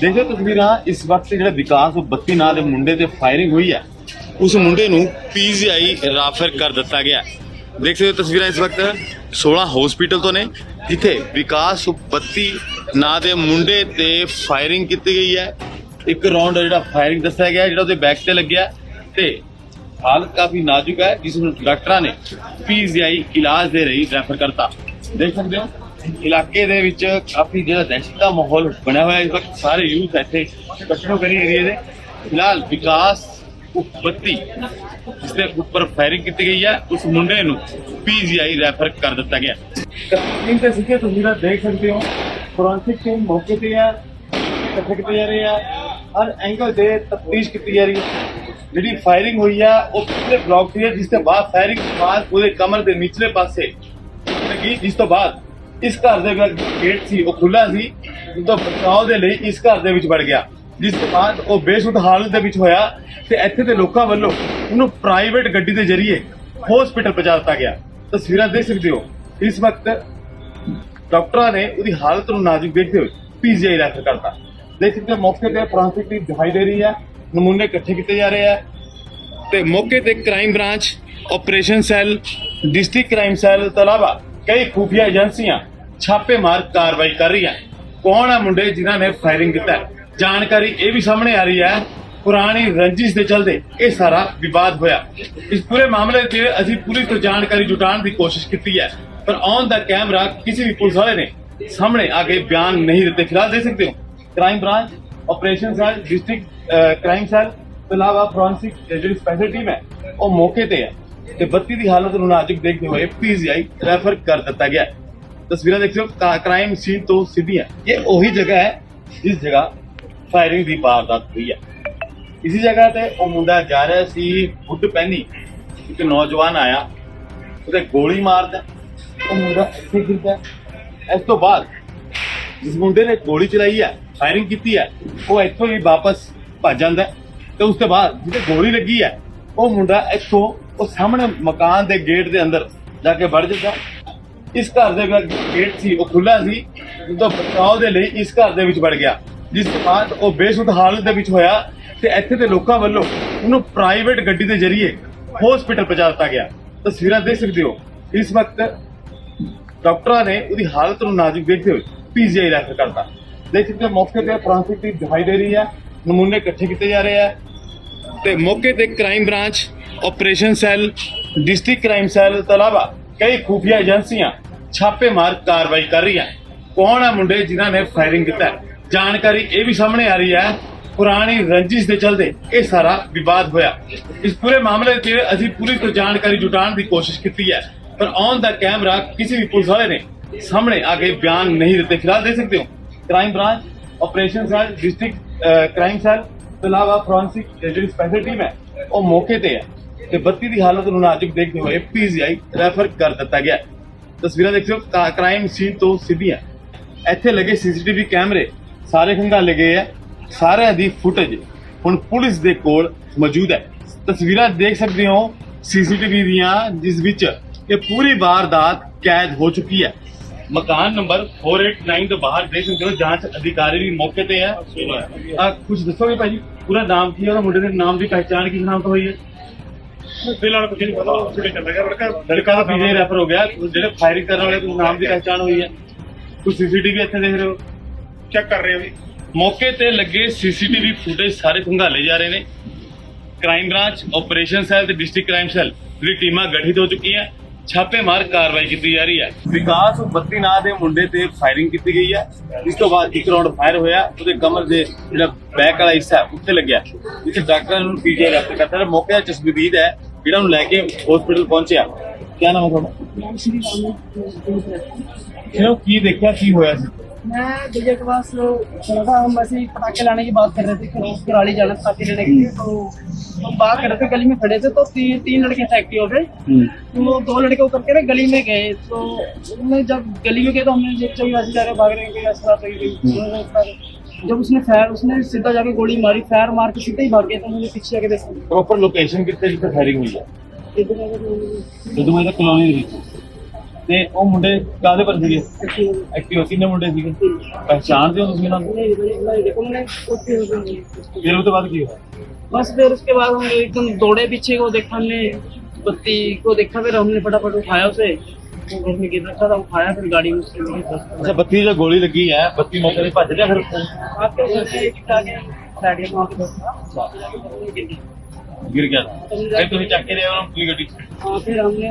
ਦੇਖੋ ਤਸਵੀਰਾਂ, ਇਸ ਵਕਤ ਜਿਹੜਾ ਵਿਕਾਸ ਉਹ 32 ਨਾਂ ਦੇ ਮੁੰਡੇ ਤੇ ਫਾਇਰਿੰਗ ਹੋਈ ਹੈ। ਉਸ ਮੁੰਡੇ ਨੂੰ ਪੀਜੀਆਈ ਰਾਫਰ ਕਰ ਦਿੱਤਾ ਗਿਆ ਦੇਖ ਸਕਦੇ ਹੋ ਤਸਵੀਰਾਂ ਇਸ ਵਕਤ 16 ਹਸਪੀਟਲ ਤੋਂ ਨੇ, ਜਿੱਥੇ ਵਿਕਾਸ 32 ਨਾਂ ਦੇ ਮੁੰਡੇ ਤੇ ਫਾਇਰਿੰਗ ਕੀਤੀ ਗਈ ਹੈ। ਇੱਕ ਰਾਉਂਡ ਜਿਹੜਾ ਫਾਇਰਿੰਗ ਦੱਸਿਆ ਗਿਆ ਜਿਹੜਾ ਉਹਦੇ ਬੈਕ ਤੇ ਲੱਗਿਆ ਹੈ ਤੇ ਹਾਲਤ ਕਾਫੀ ਨਾਜ਼ੁਕ ਹੈ, ਜਿਸ ਨੂੰ ਡਾਕਟਰਾਂ ਨੇ ਪੀਜੀਆਈ ਇਲਾਜ ਦੇ ਰਹੀ ਰੈਫਰ ਕਰਤਾ। ਦੇਖ ਸਕਦੇ ਹੋ। ਇਲਾਕੇ ਦੇ ਵਿੱਚ ਕਾਫੀ ਜਿਹੜਾ ਦਹਿਸ਼ਤ ਦਾ ਮਾਹੌਲ ਬਣਿਆ ਹੋਇਆ ਇਸ ਵਕਤ ਸਾਰੇ ਯੂਥ ਇੱਥੇ ਇਕੱਠੇ ਕਰੀ ਏਰੀਏ ਦੇ। ਫਿਲਹਾਲ ਵਿਕਾਸ ਉਪਤੀ ਜਿਸ ਦੇ ਉੱਪਰ ਫਾਇਰਿੰਗ ਕੀਤੀ ਗਈ ਹੈ, ਉਸ ਮੁੰਡੇ ਨੂੰ ਪੀਜੀਆਈ ਰੈਫਰ ਕਰ ਦਿੱਤਾ ਗਿਆ। ਕਤਿੰਗ ਤੇ ਸਿੱਕੇ ਤਸਵੀਰਾਂ ਦੇਖ ਸਕਦੇ ਹੋ। ਫੋਰੈਂਸਿਕ ਟੀਮ ਮੌਕੇ ਤੇ ਹੈ ਇਕੱਠੇ ਕੀਤੇ ਜਾ ਰਹੇ ਆ। ਹਰ ਐਂਗਲ ਤੇ ਤਫਤੀਸ਼ ਕੀਤੀ ਜਾ ਰਹੀ ਹੈ। ਜਿਹੜੀ ਫਾਇਰਿੰਗ ਹੋਈ ਆ, ਉਹ ਪਿਛਲੇ ਬਲੌਕ ਸੀ ਜਿਸ ਤੋਂ ਬਾਅਦ ਫਾਇਰਿੰਗ ਤੋਂ ਬਾਅਦ ਉਹਦੇ ਕਮਰ ਦੇ ਨਿਚਲੇ ਪਾਸੇ ਲੱਗੀ ਜਿਸ ਤੋਂ ਬਾਅਦ ਇਸ ਘਰ ਦੇ ਜਿਹੜਾ ਗੇਟ ਸੀ, ਉਹ ਖੁੱਲਾ ਸੀ ਉਸ ਬਚਾਅ ਦੇ ਲਈ ਇਸ ਘਰ ਦੇ ਵਿੱਚ ਵੜ ਗਿਆ। ਜਿਸ ਤੋਂ ਬਾਅਦ ਉਹ ਬੇਸੁੱਧ ਹਾਲਤ ਦੇ ਵਿੱਚ ਹੋਇਆ ਤੇ ਇੱਥੇ ਦੇ ਲੋਕਾਂ ਵੱਲੋਂ ਉਹਨੂੰ ਪ੍ਰਾਈਵੇਟ ਗੱਡੀ ਦੇ ਜ਼ਰੀਏ ਹਸਪੀਟਲ ਪਹੁੰਚਾ ਦਿੱਤਾ ਗਿਆ। ਤਸਵੀਰਾਂ ਦੇਖ ਸਕਦੇ ਹੋ। ਇਸ ਵਕਤ ਡਾਕਟਰਾਂ ਨੇ ਉਹਦੀ ਹਾਲਤ ਨੂੰ ਨਾਜ਼ੁਕ ਦੇਖਦੇ ਹੋਏ ਪੀਜੀਆਈ ਰੈਫਰ ਕਰਤਾ। ਦੇਖ ਸਕਦੇ ਹੋ, ਮੌਕੇ ਤੇ ਫੋਰੈਂਸਿਕ ਟੀਮ ਦਿਖਾਈ ਦੇ ਰਹੀ ਹੈ। ਨਮੂਨੇ ਇਕੱਠੇ ਕੀਤੇ ਜਾ ਰਹੇ ਆ ਤੇ ਮੌਕੇ ਤੇ crime branch operation cell district crime cell ਤੋਂ ਇਲਾਵਾ ਕਈ ਖੂਫੀਆ ਏਜੰਸੀਆਂ ਛਾਪੇਮਾਰ ਕਾਰਵਾਈ ਕਰ ਰਹੀਆਂ। ਕੌਣ ਹੈ ਮੁੰਡੇ ਜਿਨ੍ਹਾਂ ਨੇ ਫਾਇਰਿੰਗ ਕੀਤਾ ਜਾਣਕਾਰੀ ਇਹ ਵੀ ਸਾਹਮਣੇ ਆ ਰਹੀ ਹੈ, ਪੁਰਾਣੀ ਰੰਜਿਸ਼ ਦੇ ਚਲਦੇ ਇਹ ਸਾਰਾ ਵਿਵਾਦ ਹੋਇਆ। ਇਸ ਪੂਰੇ ਮਾਮਲੇ 'ਚ ਅਸੀਂ ਪੁਲਿਸ ਤੋਂ ਜਾਣਕਾਰੀ ਜੁਟਾਉਣ ਦੀ ਕੋਸ਼ਿਸ਼ ਕੀਤੀ ਹੈ, ਪਰ ਔਨ ਦਾ ਕੈਮਰਾ ਕਿਸੇ ਵੀ ਪੁਲਿਸ ਵਾਲੇ ਨੇ ਸਾਹਮਣੇ ਆ ਕੇ ਬਿਆਨ ਨਹੀਂ ਦਿੱਤੇ। ਫਿਲਹਾਲ ਦੇ ਸਕਦੇ ਹੋ crime branch operation cell district crime cell ਤੋਂ ਇਲਾਵਾ ਫੋਰੈਂਸਿਕ ਜਿਹੜੀ ਸਪੈਸ਼ਲ ਟੀਮ ਹੈ, ਉਹ ਮੌਕੇ ਤੇ ਹੈ। ਤੇ ਬੱਤੀ ਦੀ ਹਾਲਤ ਨੂੰ ਨਾਜ਼ੁਕ ਦੇਖਦੇ ਹੋਏ ਪੀਜੀਆਈ ਰੈਫਰ ਕਰ ਦਿੱਤਾ ਗਿਆ। ਤਸਵੀਰਾਂ ਦੇਖ ਸਕਦੇ ਹੋ ਕ੍ਰਾਈਮ ਸੀਨ ਤੋਂ ਸਿੱਧੀਆਂ। ਇਹ ਉਹੀ ਜਗ੍ਹਾ ਹੈ ਜਿਸ ਜਗ੍ਹਾ ਫਾਇਰਿੰਗ ਦੀ ਵਾਰਦਾਤ ਹੋਈ ਹੈ। ਇਸੀ ਜਗ੍ਹਾ ਤੇ ਉਹ ਮੁੰਡਾ ਜਾ ਰਿਹਾ ਸੀ, ਹੁੱਡ ਪਹਿਨੀ, ਇੱਕ ਨੌਜਵਾਨ ਆਇਆ, ਉਹਦੇ ਗੋਲੀ ਮਾਰਦਾ, ਉਹ ਮੁੰਡਾ ਇੱਥੇ ਗਿਰਦਾ ਇਸ ਤੋਂ ਬਾਅਦ ਜਿਸ ਮੁੰਡੇ ਨੇ ਗੋਲੀ ਚਲਾਈ ਹੈ ਫਾਇਰਿੰਗ ਕੀਤੀ ਹੈ, ਉਹ ਇੱਥੋਂ ਹੀ ਵਾਪਸ ਭੱਜ ਜਾਂਦਾ ਹੈ। ਤੇ ਉਸ ਤੋਂ ਬਾਅਦ ਜਿਹਦੇ ਗੋਲੀ ਲੱਗੀ ਹੈ, ਉਹ ਮੁੰਡਾ ਇੱਥੋਂ ਉਹ ਸਾਹਮਣੇ ਮਕਾਨ ਦੇ ਗੇਟ ਦੇ ਅੰਦਰ ਜਾ ਕੇ ਵੜ ਜਾਂਦਾ। ਇਸ ਘਰ ਦੇ ਜਿਹੜਾ ਗੇਟ ਸੀ, ਉਹ ਖੁੱਲਾ ਸੀ। ਉਹਦਾ ਬਚਾਅ ਦੇ ਲਈ ਇਸ ਘਰ ਦੇ ਵਿੱਚ ਵੜ ਗਿਆ। ਜਿਸ ਤੋਂ ਬਾਅਦ ਉਹ ਬੇਸੁੱਧ ਹਾਲਤ ਦੇ ਵਿੱਚ ਹੋਇਆ ਤੇ ਇੱਥੇ ਦੇ ਲੋਕਾਂ ਵੱਲੋਂ ਉਹਨੂੰ ਪ੍ਰਾਈਵੇਟ ਗੱਡੀ ਦੇ ਜ਼ਰੀਏ ਹਸਪੀਟਲ ਪਹੁੰਚਾ ਦਿੱਤਾ ਗਿਆ। ਤਸਵੀਰਾਂ ਦੇਖ ਸਕਦੇ ਹੋ। ਇਸ ਵਕਤ ਡਾਕਟਰਾਂ ਨੇ ਉਹਦੀ ਹਾਲਤ ਨੂੰ ਨਾਜ਼ੁਕ ਦੇਖਦੇ ਹੋਏ ਪੀਜੀਆਈ ਰੈਫਰ ਕਰਤਾ। ਦੇਖ ਸਕਦੇ ਹੋ, ਮੌਕੇ ਤੇ ਫੋਰੈਂਸਿਕ ਟੀਮ ਦਿਖਾਈ ਦੇ ਰਹੀ ਹੈ। ਨਮੂਨੇ ਇਕੱਠੇ ਕੀਤੇ ਜਾ ਰਹੇ ਆ ਤੇ ਮੌਕੇ ਤੇ crime branch operation cell district crime cell ਤੋਂ ਇਲਾਵਾ ਕਈ ਖੂਫੀਆ ਏਜੰਸੀਆਂ ਛਾਪੇਮਾਰ ਕਾਰਵਾਈ ਕਰ ਰਹੀਆਂ। ਕੌਣ ਹੈ ਮੁੰਡੇ ਜਿਨ੍ਹਾਂ ਨੇ ਫਾਇਰਿੰਗ ਕੀਤਾ ਜਾਣਕਾਰੀ ਇਹ ਵੀ ਸਾਹਮਣੇ ਆ ਰਹੀ ਹੈ, ਪੁਰਾਣੀ ਰੰਜਿਸ਼ ਦੇ ਚਲਦੇ ਇਹ ਸਾਰਾ ਵਿਵਾਦ ਹੋਇਆ। ਇਸ ਪੂਰੇ ਮਾਮਲੇ 'ਚ ਅਸੀਂ ਪੁਲਿਸ ਤੋਂ ਜਾਣਕਾਰੀ ਜੁਟਾਉਣ ਦੀ ਕੋਸ਼ਿਸ਼ ਕੀਤੀ ਹੈ, ਪਰ ਔਨ ਦਾ ਕੈਮਰਾ ਕਿਸੇ ਵੀ ਪੁਲਿਸ ਵਾਲੇ ਨੇ ਸਾਹਮਣੇ ਆ ਕੇ ਬਿਆਨ ਨਹੀਂ ਦਿੱਤੇ। ਫਿਲਹਾਲ ਦੇ ਸਕਦੇ ਹੋ crime branch operation cell district crime cell ਤੋਂ ਇਲਾਵਾ ਫੋਰੈਂਸਿਕ ਜਿਹੜੀ ਸਪੈਸ਼ਲ ਟੀਮ ਹੈ, ਉਹ ਮੌਕੇ ਤੇ ਹੈ ਤੇ ਬੱਤੀ ਦੀ ਹਾਲਤ ਨੂੰ ਨਾਜ਼ੁਕ ਦੇਖਦੇ ਹੋਏ ਪੀਜੀਆਈ ਰੈਫਰ ਕਰ ਦਿੱਤਾ ਗਿਆ ਤਸਵੀਰਾਂ ਦੇਖ ਸਕਦੇ ਹੋ ਕ੍ਰਾਈਮ ਸੀਨ ਤੋਂ ਸਿੱਧੀਆਂ। ਇੱਥੇ ਲੱਗੇ ਸੀਸੀਟੀਵੀ ਕੈਮਰੇ, ਸਾਰੇ ਖੰਗਾਲੇ ਗਏ ਆ ਸਾਰਿਆਂ ਦੀ ਫੁਟੇਜ ਹੁਣ ਪੁਲਿਸ ਦੇ ਕੋਲ ਮੌਜੂਦ ਹੈ। ਤਸਵੀਰਾਂ ਦੇਖ ਸਕਦੇ ਹੋ ਸੀਸੀਟੀਵੀ ਦੀਆਂ, ਜਿਸ ਵਿੱਚ ਇਹ ਪੂਰੀ ਵਾਰਦਾਤ ਕੈਦ ਹੋ ਚੁੱਕੀ ਹੈ। ਮਕਾਨ ਨੰਬਰ 489 ਤੋਂ ਬਾਹਰ ਦੇਖ ਸਕਦੇ ਹੋ ਜਾਂਚ ਅਧਿਕਾਰੀ ਵੀ ਮੌਕੇ ਤੇ ਹੈ। ਆ ਕੁਝ ਦੱਸੋਗੇ ਭਾਜੀ ਪੂਰਾ ਨਾਮ ਕੀ ਹੈ ਉਹਦਾ ਮੁੰਡੇ ਦੇ ਨਾਮ ਦੀ ਪਹਿਚਾਣ ਕਿਸ ਨਾਮ ਤੋਂ ਹੋਈ ਹੈ? ਫਿਲਹਾਲ ਕੁਝ ਨਹੀਂ ਪਤਾ ਉਹ ਛੁੱਟੀ ਚੱਲ ਰਿਹਾ ਲੜਕਾ। ਲੜਕਾ ਦਾ ਪੀਜੇ ਰੈਫਰ ਹੋ ਗਿਆ ਜਿਹੜੇ ਫਾਇਰਿੰਗ ਕਰਨ ਵਾਲੇ ਕੋਈ ਨਾਮ ਦੀ ਪਹਿਚਾਣ ਹੋਈ ਹੈ। ਕੁਝ ਸੀਸੀਟੀਵੀ ਇੱਥੇ ਦੇਖ ਰਹੇ ਹੋ? ਚੈੱਕ ਕਰ ਰਹੇ ਹਾਂ ਵੀ ਮੌਕੇ ਤੇ ਲੱਗੇ ਸੀਸੀਟੀਵੀ ਫੁਟੇਜ ਸਾਰੇ ਖੰਗਾਲੇ ਜਾ ਰਹੇ ਨੇ। ਕ੍ਰਾਈਮ ਬ੍ਰਾਂਚ ਆਪਰੇਸ਼ਨ ਸੈੱਲ ਤੇ ਡਿਸਟ੍ਰਿਕਟ ਕ੍ਰਾਈਮ ਸੈੱਲ ਦੀ ਟੀਮਾਂ ਗਠਿਤ ਹੋ ਚੁੱਕੀਆਂ। ਛਾਪੇਮਾਰ ਕਾਰਵਾਈ ਕੀਤੀ ਜਾ ਰਹੀ ਹੈ। ਵਿਕਾਸ 32 ਨਾਂ ਦੇ ਮੁੰਡੇ ਤੇ ਫਾਇਰਿੰਗ ਕੀਤੀ ਗਈ ਹੈ। ਇਸ ਤੋਂ ਬਾਅਦ ਇੱਕ ਰਾਉਂਡ ਫਾਇਰ ਹੋਇਆ। ਉਹਦੇ ਕਮਰ ਦੇ ਜਿਹੜਾ ਬੈਕ ਵਾਲਾ ਹਿੱਸਾ ਉੱਥੇ ਲੱਗਿਆ। ਜਿੱਥੇ ਡਾਕਟਰਾਂ ਨੂੰ ਪੀਜੀ ਰੈਫਰ ਕਰਤਾ। ਮੌਕੇ ਦਾ ਚਸ਼ਮਦੀਦ ਹੈ ਜਿਹੜਾ ਉਹਨੂੰ ਲੈ ਕੇ ਹਸਪੀਟਲ ਪਹੁੰਚਿਆ। ਕਿਆ ਨਾਮ ਹੈ ਤੁਹਾਡਾ? ਕੀ ਦੇਖਿਆ ਕੀ ਹੋਇਆ ਸੀ? मैं विजय कुमार लो था हम वैसे ही पटाखे लाने की बात कर रहे थे कुराली जाना पटाखे लेने के लिए तो हम बात कर रहे थे गली में खड़े थे तो ती, तीन लड़के थे एक्टिव पे तो वो दो लड़के उतर के ना गली में गए तो उन्होंने जब गली में गए तो हमने जब चौकी वैसे जा रहे भाग रहे जब उसने फायर उसने सीधा जाके गोली मारी फायर मार के सीधे ही भाग गया तो मुझे पीछे जाके देखा प्रॉपर लोकेशन कितने फायरिंग हुई है कलोनी ਤੇ ਉਹ ਮੁੰਡੇ ਕਾਹਦੇ ਪਰ ਸੀਗੇ ਐਕਟਿਵ ਕਿੰਨੇ ਮੁੰਡੇ ਸੀਗੇ ਪਹਿਚਾਣਦੇ ਹੋ ਤੁਸੀਂ ਉਹਨਾਂ ਨੂੰ नहीं नहीं नहीं देखो मैंने कुछ नहीं ਫਿਰ ਉਹ ਤੋਂ ਬਾਅਦ ਕੀ ਹੋਇਆ बस फिर उसके बाद हम एकदम दौड़े पीछे को देखा हमने बत्ती को देखा फिर हमने फटाफट उठाया उसे वो घर में गिर रखा था उठाया फिर गाड़ी में उससे लगी बस। ਅੱਛਾ ਬੱਤੀ ਜੋ ਗੋਲੀ ਲੱਗੀ ਹੈ ਬੱਤੀ ਮੌਕੇ ਤੇ ਭੱਜ ਗਿਆ ਫਿਰ ਉੱਥੋਂ? आपके घर में एक आ गया गाड़ी में वहाँ पे बस। ਗਿਰ ਗਿਆ ਫਿਰ ਤੁਸੀਂ ਚੱਕ ਕੇ ਲਿਆ ਉਹਨੂੰ ਆਪਣੀ ਗੱਡੀ 'ਚ। हाँ फिर हमने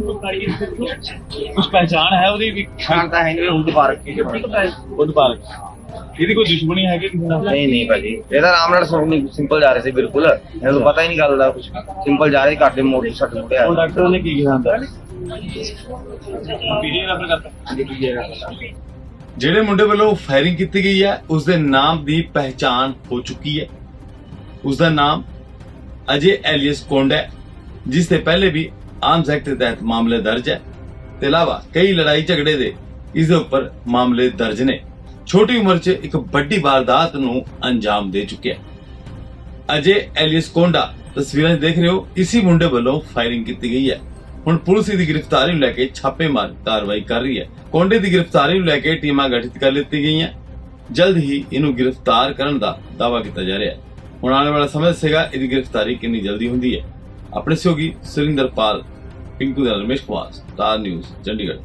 वो गाड़ी में ਕੁਝ ਪਹਿਚਾਣ ਹੈ ਉਹਦੀ ਵੀ ਸ਼ਾਂਤਾ ਹੈ ਨਹੀਂ ਹੁਣ ਪਾਰਕ ਕੀ ਬੁੱਧ ਪਾਰਕ ਇਹਦੀ ਕੋਈ ਦੁਸ਼ਮਣੀ ਹੈਗੀ ਕਿਸੇ ਨਾਲ ਨਹੀਂ ਨਹੀਂ ਭਾਜੀ ਇਹ ਤਾਂ ਆਰਾਮ ਨਾਲ ਸੁਣੀ ਸਿੰਪਲ ਜਾ ਰਹੇ ਸੀ ਬਿਲਕੁਲ ਇਹਨਾਂ ਨੂੰ ਪਤਾ ਹੀ ਨਹੀਂ ਗੱਲ ਦਾ ਕੁਝ ਸਿੰਪਲ ਜਾ ਰਹੇ ਸੀ, ਘੱਟ ਦੇ ਮੋਟਰ ਸੱਟ ਮੁੜਿਆ ਉਹ ਡਾਕਟਰ ਨੇ ਕੀ ਕਿਹਾ ਹੁੰਦਾ ਪੀਜੀ ਰੈਫਰ ਕਰਤਾ ਜਿਹੜੇ ਮੁੰਡੇ ਵੱਲੋਂ ਫਾਇਰਿੰਗ ਕੀਤੀ ਗਈ ਹੈ ਉਸ ਦੇ ਨਾਮ ਦੀ ਪਹਿਚਾਣ ਹੋ ਚੁੱਕੀ ਹੈ ਉਸ ਦਾ ਨਾਮ ਅਜੇ ਐਲੀਅਸ ਕੋਂਡ ਹੈ, ਜਿਸ ਤੇ ਪਹਿਲੇ ਵੀ ਆਰਮਸ ਐਕਟ ਦੇ ਤਹਿਤ ਮਾਮਲੇ ਦਰਜ ਹੈ। ਤੇ ਇਲਾਵਾ ਕਈ ਲੜਾਈ ਝਗੜੇ ਦੇ ਇਸ ਦੇ ਉੱਪਰ ਮਾਮਲੇ ਦਰਜ ਨੇ। ਛੋਟੀ ਉਮਰ 'ਚ ਇੱਕ ਵੱਡੀ ਵਾਰਦਾਤ ਨੂੰ ਅੰਜਾਮ ਦੇ ਚੁੱਕਿਆ ਅਜੇ ਐਲੀਅਸ ਕੋਂਡਾ ਤਸਵੀਰਾਂ 'ਚ ਦੇਖ ਰਹੇ ਹੋ, ਇਸੀ ਮੁੰਡੇ ਵੱਲੋਂ ਫਾਇਰਿੰਗ ਕੀਤੀ ਗਈ ਹੈ। ਹੁਣ ਪੁਲਿਸ ਇਹਦੀ ਗ੍ਰਿਫਤਾਰੀ ਨੂੰ ਲੈ ਕੇ ਛਾਪੇਮਾਰ ਕਾਰਵਾਈ ਕਰ ਰਹੀ ਹੈ। ਕੋਂਡੇ ਦੀ ਗ੍ਰਿਫਤਾਰੀ ਨੂੰ ਲੈ ਕੇ ਟੀਮਾਂ ਗਠਿਤ ਕਰ ਲਿੱਤੀ ਗਈਆਂ। ਜਲਦ ਹੀ ਇਹਨੂੰ ਗ੍ਰਿਫਤਾਰ ਕਰਨ ਦਾ ਦਾਅਵਾ ਕੀਤਾ ਜਾ ਰਿਹਾ ਹੈ। ਹੁਣ ਆਉਣ ਵਾਲਾ ਸਮੇਂ ਦੱਸੇਗਾ ਇਹਦੀ ਗ੍ਰਿਫਤਾਰੀ ਕਿੰਨੀ ਜਲਦੀ ਹੁੰਦੀ ਹੈ। ਆਪਣੇ ਸਹਿਯੋਗੀ ਸੁਰਿੰਦਰਪਾਲ ਪਿੰਕੂ ਦਾ ਰਮੇਸ਼ ਕੁਮਾਰ, ਸਟਾਰ ਨਿਊਜ਼, ਚੰਡੀਗੜ੍ਹ।